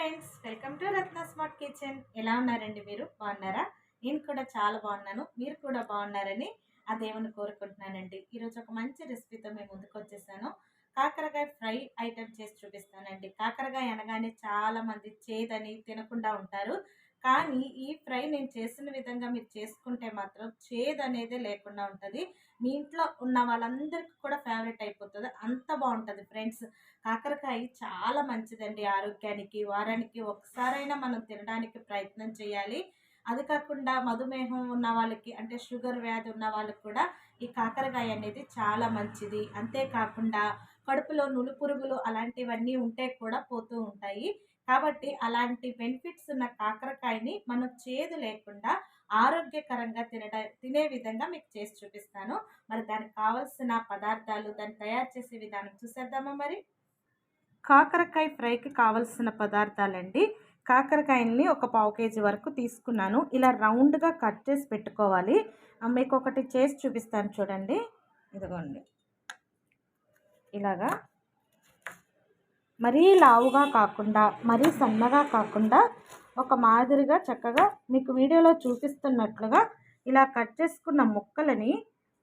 Friends welcome to Ratna Smart Kitchen. ఎలా ఉన్నారండి మీరు? బాగున్నారా? నేను కూడా చాలా బాగున్నాను. మీరు కూడా బాగున్నారని ఆ దేవుని కోరుకుంటున్నానండి. ఈరోజు ఒక మంచి రెసిపీతో మేము ముందుకు వచ్చేసాను. కాకరకాయ ఫ్రై ఐటెం చేసి చూపిస్తానండి. కాకరకాయ అనగానే చాలామంది చేదని తినకుండా ఉంటారు. కానీ ఈ ఫ్రై నేను చేసిన విధంగా మీరు చేసుకుంటే మాత్రం చేదు అనేది లేకుండా ఉంటుంది. మీ ఇంట్లో ఉన్న వాళ్ళందరికీ కూడా ఫేవరెట్ అయిపోతుంది. అంత బాగుంటుంది ఫ్రెండ్స్. కాకరకాయ చాలా మంచిదండి ఆరోగ్యానికి వారానికి ఒకసారైనా మనం తినడానికి ప్రయత్నం చేయాలి. అది కాకుండా మధుమేహం ఉన్న వాళ్ళకి అంటే షుగర్ వ్యాధి ఉన్న వాళ్ళకి కూడా ఈ కాకరకాయ అనేది చాలా మంచిది. అంతేకాకుండా కడుపులో నులు పురుగులు అలాంటివన్నీ ఉంటే కూడా పోతూ ఉంటాయి. కాబట్టి అలాంటి బెనిఫిట్స్ ఉన్న కాకరకాయని మనం చేదు లేకుండా ఆరోగ్యకరంగా తినడ తినే విధంగా మీకు చేసి చూపిస్తాను. మరి దానికి కావాల్సిన పదార్థాలు దాన్ని తయారు చేసే విధానం చూసేద్దామా మరి? కాకరకాయ ఫ్రైకి కావలసిన పదార్థాలండి. కాకరకాయల్ని ఒక పావు కేజీ వరకు తీసుకున్నాను. ఇలా రౌండ్గా కట్ చేసి పెట్టుకోవాలి. మీకు ఒకటి చేసి చూపిస్తాను చూడండి. ఇదిగోండి. ఇలాగా. మరీ లావుగా కాకుండా మరీ సన్నగా కాకుండా ఒక మాదిరిగా చక్కగా మీకు వీడియోలో చూపిస్తున్నట్లుగా ఇలా కట్ చేసుకున్న ముక్కలని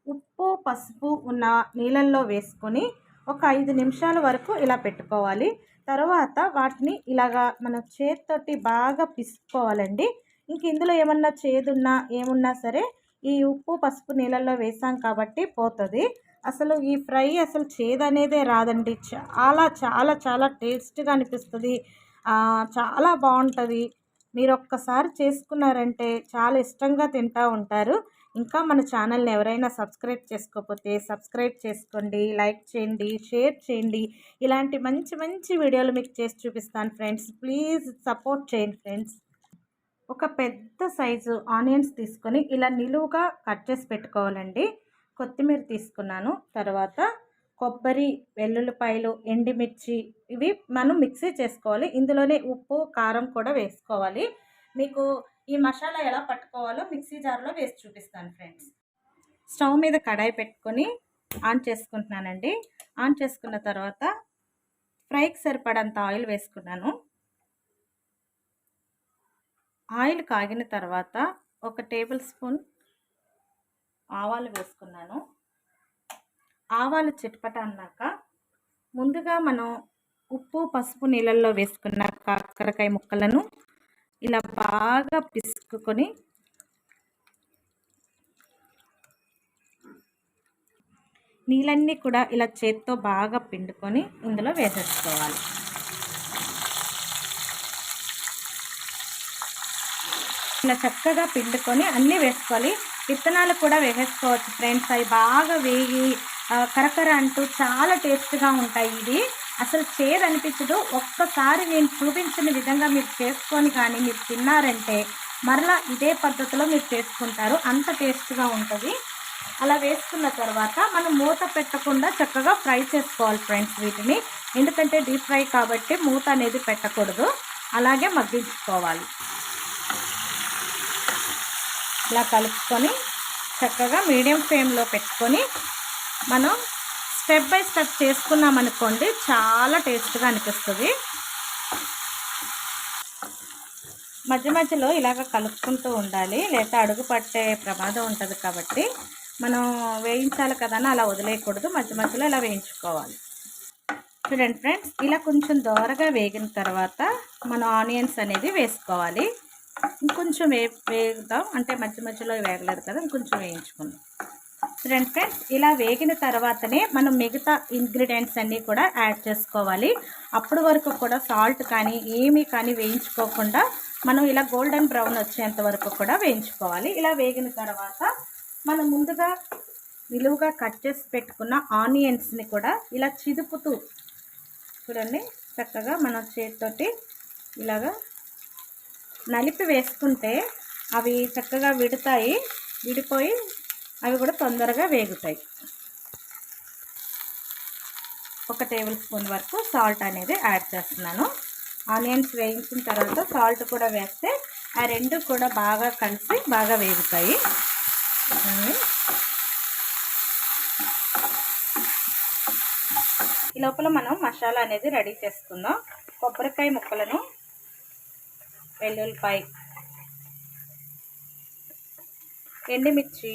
ఉప్పు పసుపు ఉన్న నీళ్ళల్లో వేసుకొని ఒక ఐదు నిమిషాల వరకు ఇలా పెట్టుకోవాలి. తర్వాత వాటిని ఇలాగా మన చేతితోటి బాగా పిసుకోవాలండి. ఇంక ఇందులో ఏమన్నా చేదున్నా ఏమున్నా సరే ఈ ఉప్పు పసుపు నీళ్ళల్లో వేసాం కాబట్టి పోతుంది. అసలు ఈ ఫ్రై అసలు చేదు అనేదే రాదండి చాలా చాలా చాలా టేస్ట్గా అనిపిస్తుంది. చాలా బాగుంటుంది మీరు ఒక్కసారి చేసుకున్నారంటే చాలా ఇష్టంగా తింటూ ఉంటారు. ఇంకా మన ఛానల్ని ఎవరైనా సబ్స్క్రైబ్ చేసుకోకపోతే సబ్స్క్రైబ్ చేసుకోండి లైక్ చేయండి షేర్ చేయండి. ఇలాంటి మంచి మంచి వీడియోలు మీకు చేసి చూపిస్తాను ఫ్రెండ్స్. ప్లీజ్ సపోర్ట్ చేయండి ఫ్రెండ్స్. ఒక పెద్ద సైజు ఆనియన్స్ తీసుకొని ఇలా నిలువుగా కట్ చేసి పెట్టుకోవాలండి. కొత్తిమీర తీసుకున్నాను. తర్వాత కొబ్బరి వెల్లుల్లిపాయలు ఎండిమిర్చి ఇవి మనం మిక్సీ చేసుకోవాలి. ఇందులోనే ఉప్పు కారం కూడా వేసుకోవాలి. మీకు ఈ మసాలా ఎలా పట్టుకోవాలో మిక్సీ జార్లో వేసి చూపిస్తాను ఫ్రెండ్స్. స్టవ్ మీద కడాయి పెట్టుకొని ఆన్ చేసుకుంటున్నానండి. ఆన్ చేసుకున్న తర్వాత ఫ్రైకి సరిపడంత ఆయిల్ వేసుకున్నాను. ఆయిల్ కాగిన తర్వాత ఒక టేబుల్ స్పూన్ ఆవాలు వేసుకున్నాను. ఆవాలు చిట్పట అన్నాక ముందుగా మనం ఉప్పు పసుపు నీళ్ళల్లో వేసుకున్న కాకరకాయ ముక్కలను ఇలా బాగా పిసుకుని నీళ్ళన్నీ కూడా ఇలా చేత్తో బాగా పిండుకొని ఇందులో వేసేసుకోవాలి. ఇలా చక్కగా పిండుకొని అన్నీ వేసుకోవాలి. విత్తనాలు కూడా వేసేసుకోవచ్చు ఫ్రెండ్స్. అవి బాగా వేగి కరకర అంటూ చాలా టేస్ట్గా ఉంటాయి ఇది అసలు చేదు ఒక్కసారి నేను చూపించిన విధంగా మీరు చేసుకొని కానీ మీరు తిన్నారంటే మరలా ఇదే పద్ధతిలో మీరు చేసుకుంటారు. అంత టేస్ట్గా ఉంటుంది. అలా వేసుకున్న తర్వాత మనం మూత పెట్టకుండా చక్కగా ఫ్రై చేసుకోవాలి ఫ్రెండ్స్ వీటిని. ఎందుకంటే డీప్ ఫ్రై కాబట్టి మూత అనేది పెట్టకూడదు. అలాగే మగ్గించుకోవాలి. ఇలా కలుపుకొని చక్కగా మీడియం ఫ్లేమ్లో పెట్టుకొని మనం స్టెప్ బై స్టెప్ చేసుకున్నాం అనుకోండి చాలా టేస్ట్గా అనిపిస్తుంది. మధ్య మధ్యలో ఇలాగ కలుపుకుంటూ ఉండాలి. లేదా అడుగు పట్టే ప్రమాదం ఉంటుంది కాబట్టి మనం వేయించాలి కదా అని అలా వదిలేయకూడదు. మధ్య మధ్యలో ఇలా వేయించుకోవాలి. చూడండి ఫ్రెండ్స్ ఇలా కొంచెం దోరగా వేగిన తర్వాత మనం ఆనియన్స్ అనేది వేసుకోవాలి. ఇంకొంచెం వే వేగుతాం అంటే మధ్య మధ్యలో వేగలేదు కదా ఇంకొంచెం వేయించుకుందాం. చూడండి ఫ్రెండ్స్ ఇలా వేగిన తర్వాతనే మనం మిగతా ఇంగ్రీడియంట్స్ అన్నీ కూడా యాడ్ చేసుకోవాలి. అప్పటి వరకు కూడా సాల్ట్ కానీ ఏమీ కానీ వేయించుకోకుండా మనం ఇలా గోల్డెన్ బ్రౌన్ వచ్చేంత వరకు కూడా వేయించుకోవాలి. ఇలా వేగిన తర్వాత మనం ముందుగా నిలువుగా కట్ చేసి పెట్టుకున్న ఆనియన్స్ని కూడా ఇలా చిదుపుతూ చూడండి చక్కగా మన చేతితోటి ఇలాగా నలిపి వేసుకుంటే అవి చక్కగా విడతాయి విడిపోయి అవి కూడా తొందరగా వేగుతాయి. ఒక టేబుల్ స్పూన్ వరకు సాల్ట్ అనేది యాడ్ చేస్తున్నాను. ఆనియన్స్ వేయించిన తర్వాత సాల్ట్ కూడా వేస్తే ఆ రెండు కూడా బాగా కలిసి బాగా వేగుతాయి. ఈ లోపల మనం మసాలా అనేది రెడీ చేసుకుందాం. కొబ్బరికాయ ముక్కలను వెల్లుల్లిపాయ ఎండుమిర్చి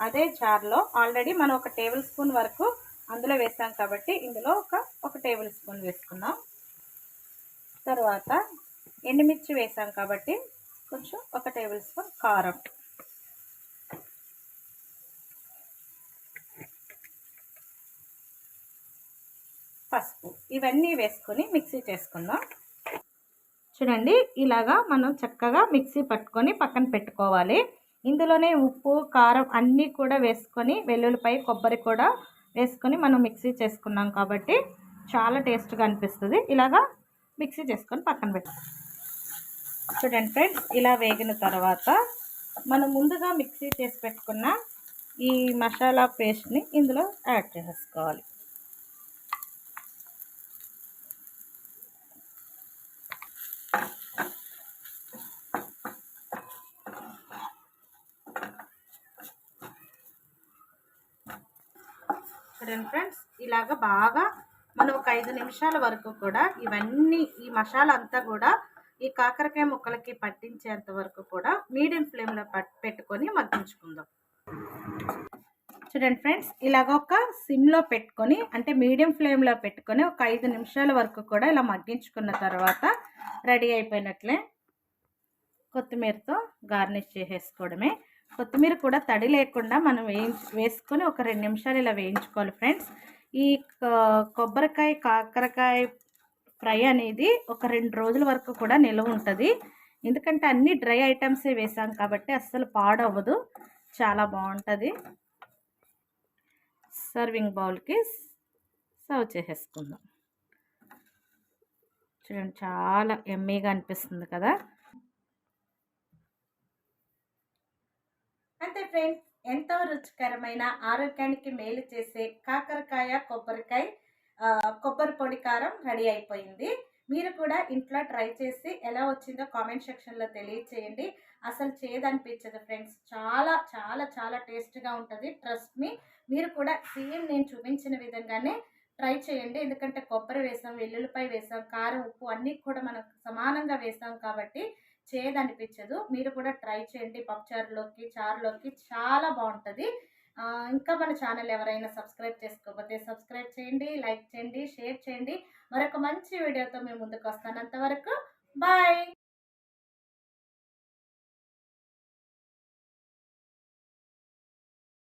అదే జార్లో ఆల్రెడీ మనం ఒక టేబుల్ స్పూన్ వరకు అందులో వేసాం కాబట్టి ఇందులో ఒక ఒక టేబుల్ స్పూన్ వేసుకున్నాం. తర్వాత ఎండుమిర్చి వేసాం కాబట్టి కొంచెం ఒక టేబుల్ స్పూన్ కారం. పసుపు ఇవన్నీ వేసుకొని మిక్సీ చేసుకుందాం. చూడండి ఇలాగా మనం చక్కగా మిక్సీ పట్టుకొని పక్కన పెట్టుకోవాలి. ఇందులోనే ఉప్పు కారం అన్నీ కూడా వేసుకొని వెల్లుల్లిపై కొబ్బరి కూడా వేసుకొని మనం మిక్సీ చేసుకున్నాం కాబట్టి చాలా టేస్ట్గా అనిపిస్తుంది. ఇలాగా మిక్సీ చేసుకొని పక్కన పెట్టు. చూడండి ఫ్రెండ్స్ ఇలా వేగిన తర్వాత మనం ముందుగా మిక్సీ చేసి పెట్టుకున్న ఈ మసాలా పేస్ట్ని ఇందులో యాడ్ చేసుకోవాలి చూడండి ఫ్రెండ్స్ ఇలాగ బాగా మనం ఒక ఐదు నిమిషాల వరకు కూడా ఇవన్నీ ఈ మసాలా అంతా కూడా ఈ కాకరకాయ ముక్కలకి పట్టించేంత వరకు కూడా మీడియం ఫ్లేమ్లో పెట్టుకొని మగ్గించుకుందాం. చూడండి ఫ్రెండ్స్ ఇలాగ ఒక సిమ్లో పెట్టుకొని అంటే మీడియం ఫ్లేమ్లో పెట్టుకొని ఒక ఐదు నిమిషాల వరకు కూడా ఇలా మగ్గించుకున్న తర్వాత రెడీ అయిపోయినట్లే కొత్తిమీరతో గార్నిష్ చేసేసుకోవడమే. కొత్తిమీర కూడా తడి లేకుండా మనం వేయించు వేసుకొని ఒక రెండు నిమిషాలు ఇలా వేయించుకోవాలి ఫ్రెండ్స్. ఈ కొబ్బరికాయ కాకరకాయ ఫ్రై అనేది ఒక రెండు రోజుల వరకు కూడా నిల్వ ఉంటుంది. ఎందుకంటే అన్ని డ్రై ఐటమ్సే వేసాం కాబట్టి అస్సలు పాడవ్వదు. చాలా బాగుంటుంది. సర్వింగ్ బౌల్కి సర్వ్ చేసేసుకుందాం. చూడండి చాలా ఎమ్మీగా అనిపిస్తుంది కదా అంతే ఫ్రెండ్స్ ఎంతో రుచికరమైన ఆరోగ్యానికి మేలు చేసే కాకరకాయ కొబ్బరికాయ కొబ్బరి పొడి కారం రెడీ అయిపోయింది. మీరు కూడా ఇంట్లో ట్రై చేసి ఎలా వచ్చిందో కామెంట్ సెక్షన్లో తెలియచేయండి. అసలు చేయదనిపించదు ఫ్రెండ్స్. చాలా చాలా చాలా టేస్ట్గా ఉంటుంది. ట్రస్ట్ మీ మీరు కూడా సేమ్ నేను చూపించిన విధంగానే ట్రై చేయండి. ఎందుకంటే కొబ్బరి వేసాం వెల్లుల్లిపాయ వేసాం కారం ఉప్పు అన్నీ కూడా మనకు సమానంగా వేసాం కాబట్టి చేయదనిపించదు. మీరు కూడా ట్రై చేయండి. పప్పుచారులోకి చారులోకి చాలా బాగుంటుంది. ఇంకా మన ఛానల్ ఎవరైనా సబ్స్క్రైబ్ చేసుకోకపోతే సబ్స్క్రైబ్ చేయండి లైక్ చేయండి షేర్ చేయండి. మరొక మంచి వీడియోతో మేము ముందుకు వస్తాను. అంతవరకు బాయ్!